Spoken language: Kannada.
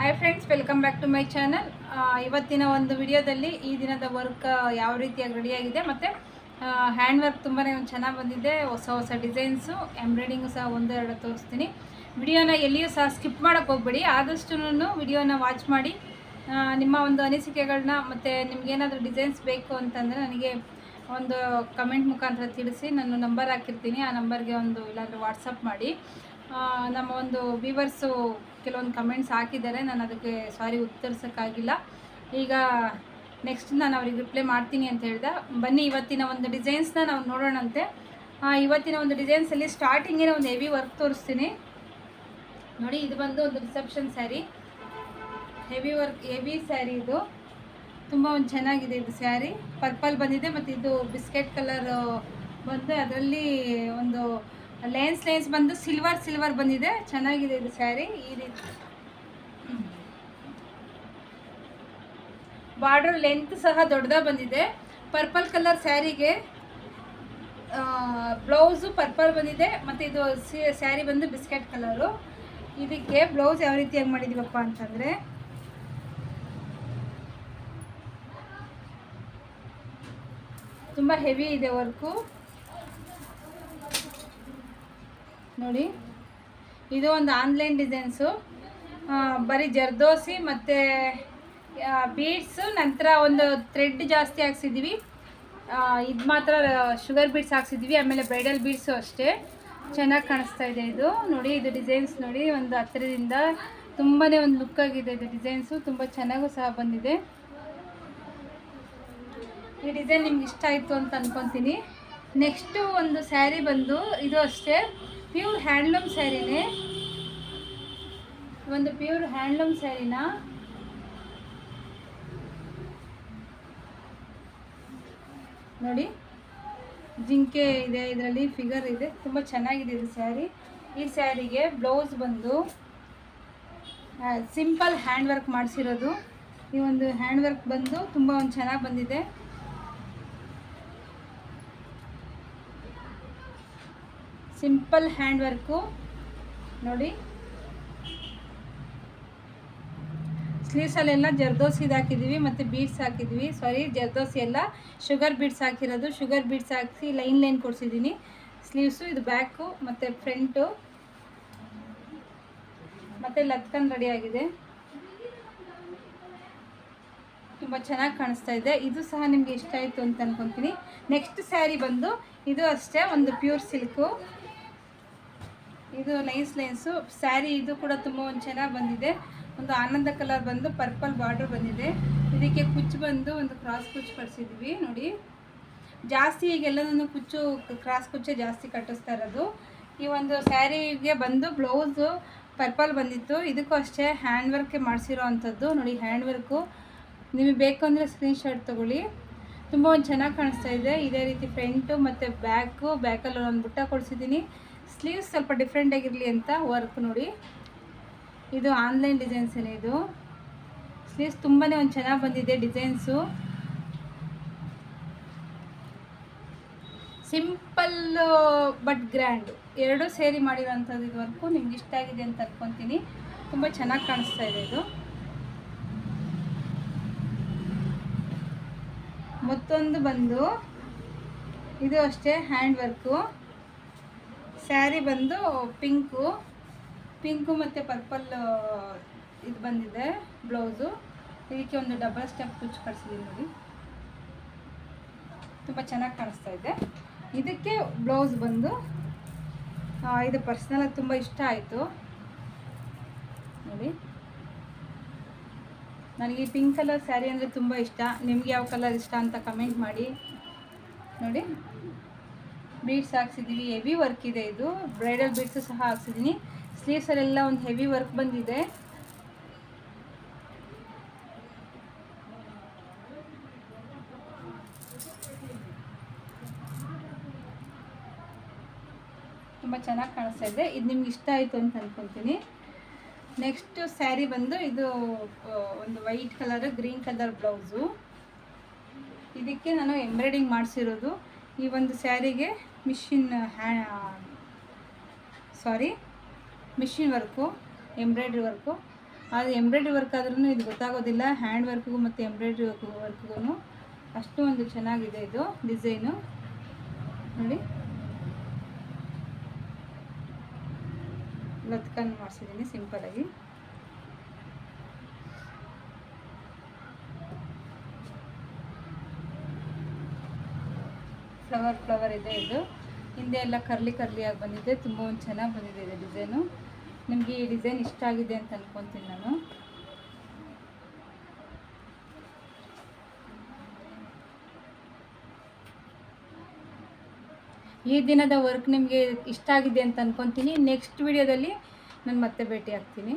Hi friends welcome back to my channel ಇವತ್ತಿನ ಒಂದು ವಿಡಿಯೋದಲ್ಲಿ ಈ ದಿನದ ವರ್ಕ್ ಯಾವ ರೀತಿಯಾಗಿ ರೆಡಿಯಾಗಿದೆ ಮತ್ತು ಹ್ಯಾಂಡ್ ವರ್ಕ್ ತುಂಬಾ ಚೆನ್ನಾಗಿ ಬಂದಿದೆ. ಹೊಸ ಹೊಸ ಡಿಸೈನ್ಸು ಎಂಬ್ರಾಯ್ಡಿಂಗು ಸಹ ಒಂದೆರಡು ತೋರಿಸ್ತೀನಿ. ವಿಡಿಯೋನ ಎಲ್ಲಿಯೂ ಸಹ ಸ್ಕಿಪ್ ಮಾಡೋಕ್ಕೆ ಹೋಗ್ಬೇಡಿ. ಆದಷ್ಟು ವಿಡಿಯೋನ ವಾಚ್ ಮಾಡಿ ನಿಮ್ಮ ಒಂದು ಅನಿಸಿಕೆಗಳನ್ನ ಮತ್ತು ನಿಮಗೇನಾದರೂ ಡಿಸೈನ್ಸ್ ಬೇಕು ಅಂತಂದರೆ ನನಗೆ ಒಂದು ಕಮೆಂಟ್ ಮುಖಾಂತರ ತಿಳಿಸಿ. ನಾನು ನಂಬರ್ ಹಾಕಿರ್ತೀನಿ. ಆ ನಂಬರ್ಗೆ ಒಂದು ಇಲ್ಲಾಂದರೆ ವಾಟ್ಸಪ್ ಮಾಡಿ. ನಮ್ಮ ಒಂದು ವ್ಯೂವರ್ಸು ಕೆಲವೊಂದು ಕಮೆಂಟ್ಸ್ ಹಾಕಿದ್ದಾರೆ. ನಾನು ಅದಕ್ಕೆ ಸಾರಿ ಉತ್ತರಿಸೋಕ್ಕಾಗಿಲ್ಲ. ಈಗ ನೆಕ್ಸ್ಟ್ ನಾನು ಅವ್ರಿಗೆ ರಿಪ್ಲೈ ಮಾಡ್ತೀನಿ ಅಂತ ಹೇಳ್ದೆ. ಬನ್ನಿ, ಇವತ್ತಿನ ಒಂದು ಡಿಸೈನ್ಸ್ನ ನಾವು ನೋಡೋಣಂತೆ. ಇವತ್ತಿನ ಒಂದು ಡಿಸೈನ್ಸಲ್ಲಿ ಸ್ಟಾರ್ಟಿಂಗಿನ ಒಂದು ಹೆವಿ ವರ್ಕ್ ತೋರಿಸ್ತೀನಿ. ನೋಡಿ, ಇದು ಬಂದು ಒಂದು reception sari heavy work heavy sari ಇದು. ತುಂಬ ಒಂದು ಚೆನ್ನಾಗಿದೆ ಇದು ಸ್ಯಾರಿ ಪರ್ಪಲ್ ಬಂದಿದೆ ಮತ್ತು ಇದು ಬಿಸ್ಕೆಟ್ ಕಲರ್ ಬಂದು ಅದರಲ್ಲಿ ಒಂದು ಲೈನ್ಸ್ ಲೈನ್ಸ್ ಬಂದು ಸಿಲ್ವರ್ ಸಿಲ್ವರ್ ಬಂದಿದೆ. ಚೆನ್ನಾಗಿದೆ ಇದು ಸ್ಯಾರಿ ಈ ರೀತಿ. ಬಾರ್ಡರ್ ಲೆಂತ್ ಸಹ ದೊಡ್ಡದಾಗಿ ಬಂದಿದೆ. ಪರ್ಪಲ್ ಕಲರ್ ಸ್ಯಾರಿಗೆ ಬ್ಲೌಸು ಪರ್ಪಲ್ ಬಂದಿದೆ. ಮತ್ತು ಇದು ಸ್ಯಾರಿ ಬಂದು ಬಿಸ್ಕೆಟ್ ಕಲರು ಇದಕ್ಕೆ ಬ್ಲೌಸ್ ಯಾವ ರೀತಿಯಾಗಿ ಮಾಡಿದ್ದೀವಪ್ಪ ಅಂತಂದರೆ, ತುಂಬ ಹೆವಿ ಇದೆ ವರ್ಕು ನೋಡಿ. ಇದು ಒಂದು ಆನ್ಲೈನ್ ಡಿಸೈನ್ಸು. ಬರೀ ಜರ್ದೋಸಿ ಮತ್ತು ಬೀಡ್ಸು, ನಂತರ ಒಂದು ಥ್ರೆಡ್ ಜಾಸ್ತಿ ಹಾಕ್ಸಿದ್ದೀವಿ. ಇದು ಮಾತ್ರ ಶುಗರ್ ಬೀಡ್ಸ್ ಹಾಕ್ಸಿದ್ದೀವಿ, ಆಮೇಲೆ ಬ್ರೈಡಲ್ ಬೀಡ್ಸು ಅಷ್ಟೇ. ಚೆನ್ನಾಗಿ ಕಾಣಿಸ್ತಾ ಇದೆ ಇದು. ನೋಡಿ, ಇದು ಡಿಸೈನ್ಸ್ ನೋಡಿ, ಒಂದು ಹತ್ತಿರದಿಂದ ತುಂಬಾ ಒಂದು ಲುಕ್ ಆಗಿದೆ ಇದು ಡಿಸೈನ್ಸು. ತುಂಬ ಚೆನ್ನಾಗೂ ಸಹ ಬಂದಿದೆ. ಈ ಡಿಸೈನ್ ನಿಮ್ಗೆ ಇಷ್ಟ ಆಯಿತು ಅಂತ ಅಂದ್ಕೊತೀನಿ ನೆಕ್ಸ್ಟು ಒಂದು ಸ್ಯಾರಿ ಬಂದು, ಇದು ಅಷ್ಟೇ. ಪ್ಯೂರ್ ಹ್ಯಾಂಡ್ಲೂಮ್ ಸ್ಯಾರಿನೇ ಒಂದು ಪ್ಯೂರ್ ಹ್ಯಾಂಡ್ಲೂಮ್ ಸ್ಯಾರಿನ ನೋಡಿ, ಜಿಂಕೆ ಇದೆ, ಇದರಲ್ಲಿ ಫಿಗರ್ ಇದೆ, ತುಂಬ ಚೆನ್ನಾಗಿದೆ ಇದು ಸ್ಯಾರಿ ಈ ಸ್ಯಾರಿಗೆ ಬ್ಲೌಸ್ ಬಂದು ಸಿಂಪಲ್ ಹ್ಯಾಂಡ್ ವರ್ಕ್ ಮಾಡಿಸಿರೋದು. ಈ ಒಂದು ಹ್ಯಾಂಡ್ ವರ್ಕ್ ಬಂದು ತುಂಬ ಒಂದು ಚೆನ್ನಾಗಿ ಬಂದಿದೆ. ಸಿಂಪಲ್ ಹ್ಯಾಂಡ್ ವರ್ಕು ನೋಡಿ. ಸ್ಲೀವ್ಸಲ್ಲೆಲ್ಲ ಜರ್ದೋಸಿ ಹಾಕಿದ್ದೀವಿ ಮತ್ತು ಬೀಡ್ಸ್ ಹಾಕಿದ್ವಿ ಸಾರಿ, ಜರ್ದೋಸಿ ಎಲ್ಲ. ಶುಗರ್ ಬೀಡ್ಸ್ ಹಾಕಿರೋದು. ಶುಗರ್ ಬೀಡ್ಸ್ ಹಾಕಿ ಲೈನ್ ಲೈನ್ ಕೊಡಿಸಿದ್ದೀನಿ. ಸ್ಲೀವ್ಸು, ಇದು ಬ್ಯಾಕು ಮತ್ತು ಫ್ರಂಟು. ಮತ್ತು ಲತ್ಕನ್ ಆಗಿದೆ. ತುಂಬ ಚೆನ್ನಾಗಿ ಕಾಣಿಸ್ತಾ ಇದೆ. ಇದು ಸಹ ನಿಮಗೆ ಇಷ್ಟ ಆಯಿತು ಅಂತ ಅನ್ಕೊತೀನಿ. ನೆಕ್ಸ್ಟ್ ಸ್ಯಾರಿ ಬಂದು, ಇದು ಅಷ್ಟೇ, ಒಂದು ಪ್ಯೂರ್ ಸಿಲ್ಕು. ಇದು ಲೈನ್ಸ್ ಲೈನ್ಸು ಸ್ಯಾರಿ ಇದು ಕೂಡ ತುಂಬ ಒಂದು ಚೆನ್ನಾಗಿ ಬಂದಿದೆ. ಒಂದು ಆನಂದ ಕಲರ್ ಬಂದು ಪರ್ಪಲ್ ಬಾರ್ಡ್ರ್ ಬಂದಿದೆ. ಇದಕ್ಕೆ ಕುಚ್ಚು ಬಂದು ಒಂದು ಕ್ರಾಸ್ ಕುಚ್ಚು ಕಟ್ಸಿದ್ವಿ, ನೋಡಿ. ಜಾಸ್ತಿ ಎಲ್ಲದನ್ನು ಕುಚ್ಚು ಕ್ರಾಸ್ ಕುಚ್ಚೆ ಜಾಸ್ತಿ ಕಟ್ಟಿಸ್ತಾ ಇರೋದು. ಈ ಒಂದು ಸ್ಯಾರಿಗೆ ಬಂದು ಬ್ಲೌಸು ಪರ್ಪಲ್ ಬಂದಿತ್ತು. ಇದಕ್ಕೂ ಅಷ್ಟೇ ಹ್ಯಾಂಡ್ ವರ್ಕ್ ಮಾಡಿಸಿರೋ ಅಂಥದ್ದು. ನೋಡಿ ಹ್ಯಾಂಡ್ ವರ್ಕು ನಿಮಗೆ ಬೇಕು ಅಂದರೆ ಸ್ಕ್ರೀನ್ಶಾಟ್ ತೊಗೊಳ್ಳಿ. ತುಂಬ ಒಂದು ಚೆನ್ನಾಗಿ ಕಾಣಿಸ್ತಾ ಇದೆ. ಇದೇ ರೀತಿ ಫ್ರೆಂಟು ಮತ್ತು ಬ್ಯಾಕು ಬ್ಯಾಕಲ್ಲಿ ಒಂದು ಬುಟ್ಟ ಕೊಡಿಸಿದ್ದೀನಿ. ಸ್ಲೀವ್ಸ್ ಸ್ವಲ್ಪ ಡಿಫ್ರೆಂಟ್ ಆಗಿರಲಿ ಅಂತ ವರ್ಕ್ ನೋಡಿ. ಇದು ಆನ್ಲೈನ್ ಡಿಸೈನ್ಸ್ ಏನೇ ಇದು. ಸ್ಲೀವ್ಸ್ ತುಂಬಾ ಒಂದು ಚೆನ್ನಾಗಿ ಬಂದಿದೆ ಡಿಸೈನ್ಸು ಸಿಂಪಲ್ ಬಟ್ ಗ್ರ್ಯಾಂಡು ಎರಡೂ ಸೇರಿ ಮಾಡಿರೋಂಥದ್ದು ಇದು ವರ್ಕು ನಿಮ್ಗೆ ಇಷ್ಟ ಆಗಿದೆ ಅಂತ ಅನ್ಕೊತೀನಿ. ತುಂಬ ಚೆನ್ನಾಗಿ ಕಾಣಿಸ್ತಾ ಇದೆ ಇದು. ಮತ್ತೊಂದು ಬಂದು, ಇದು ಅಷ್ಟೇ ಹ್ಯಾಂಡ್ ವರ್ಕು ಸ್ಯಾರಿ ಬಂದು ಪಿಂಕು ಪಿಂಕು ಮತ್ತು ಪರ್ಪಲ್, ಇದು ಬಂದಿದೆ, ಬ್ಲೌಸು. ಇದಕ್ಕೆ ಒಂದು ಡಬಲ್ ಸ್ಟೆಪ್ ಕುಚ್ಚು ಕಟ್ಸಿದ್ದೀನಿ ನೋಡಿ. ತುಂಬ ಚೆನ್ನಾಗಿ ಕಾಣಿಸ್ತಾ ಇದೆ. ಇದಕ್ಕೆ ಬ್ಲೌಸ್ ಬಂದು ಇದು ಪರ್ಸ್ನಲಾಗಿ ತುಂಬ ಇಷ್ಟ ಆಯಿತು. ನೋಡಿ. ನನಗೆ ಪಿಂಕ್ ಕಲರ್ ಸ್ಯಾರಿ ಅಂದರೆ ತುಂಬ ಇಷ್ಟ. ನಿಮ್ಗೆ ಯಾವ ಕಲರ್ ಇಷ್ಟ ಅಂತ ಕಮೆಂಟ್ ಮಾಡಿ. ನೋಡಿ. ಬೀಡ್ಸ್ ಹಾಕ್ಸಿದ್ದೀವಿ ಹೆವಿ ವರ್ಕ್ ಇದೆ ಇದು. ಬ್ರೈಡಲ್ ಬೀಡ್ಸು ಸಹ ಹಾಕ್ಸಿದ್ದೀನಿ ಸ್ಲೀವ್ಸಲ್ಲೆಲ್ಲ ಒಂದು ಹೆವಿ ವರ್ಕ್ ಬಂದಿದೆ. ತುಂಬ ಚೆನ್ನಾಗಿ ಕಾಣಿಸ್ತಾ ಇದೆ. ಇದು ನಿಮ್ಗೆ ಇಷ್ಟ ಆಯಿತು ಅಂತ ಅಂದ್ಕೊತೀನಿ ನೆಕ್ಸ್ಟ್ ಸ್ಯಾರಿ ಬಂದು ಇದು ಒಂದು white colour green colour blouse ಇದಕ್ಕೆ ನಾನು ಎಂಬ್ರಾಯ್ಡಿಂಗ್ ಮಾಡಿಸಿರೋದು. ಈ ಒಂದು ಸ್ಯಾರಿಗೆ machine ಹ್ಯಾ sorry, machine work, embroidery work. ಅದು ಎಂಬ್ರಾಯ್ಡ್ರಿ ವರ್ಕ್ ಆದ್ರೂ ಇದು ಗೊತ್ತಾಗೋದಿಲ್ಲ. ಹ್ಯಾಂಡ್ ವರ್ಕ್ಗೂ ಮತ್ತು ಎಂಬ್ರಾಯ್ಡ್ರಿ ವರ್ಕ್ ವರ್ಕ್ಗೂ ಅಷ್ಟು ಒಂದು ಚೆನ್ನಾಗಿದೆ ಇದು ಡಿಸೈನು. ನೋಡಿ. ಲತ್ಕನ್ ಮಾಡಿಸಿದ್ದೀನಿ ಸಿಂಪಲಾಗಿ ಫ್ಲವರ್ ಫ್ಲವರ್ ಇದೆ ಇದು. ಹಿಂದೆ ಎಲ್ಲ ಕರ್ಲಿ ಕರ್ಲಿಯಾಗಿ ಬಂದಿದೆ. ತುಂಬ ಒಂದು ಚೆನ್ನಾಗಿ ಬಂದಿದೆ ಇದು ಡಿಸೈನು. ನಿಮಗೆ ಈ ಡಿಸೈನ್ ಇಷ್ಟ ಆಗಿದೆ ಅಂತ ಅನ್ಕೊತೀನಿ ನಾನು. ಈ ದಿನದ ವರ್ಕ್ ನಿಮಗೆ ಇಷ್ಟ ಆಗಿದೆ ಅಂತ ಅನ್ಕೊತೀನಿ. ನೆಕ್ಸ್ಟ್ ವಿಡಿಯೋದಲ್ಲಿ ನಾನು ಮತ್ತೆ ಭೇಟಿ ಆಗ್ತೀನಿ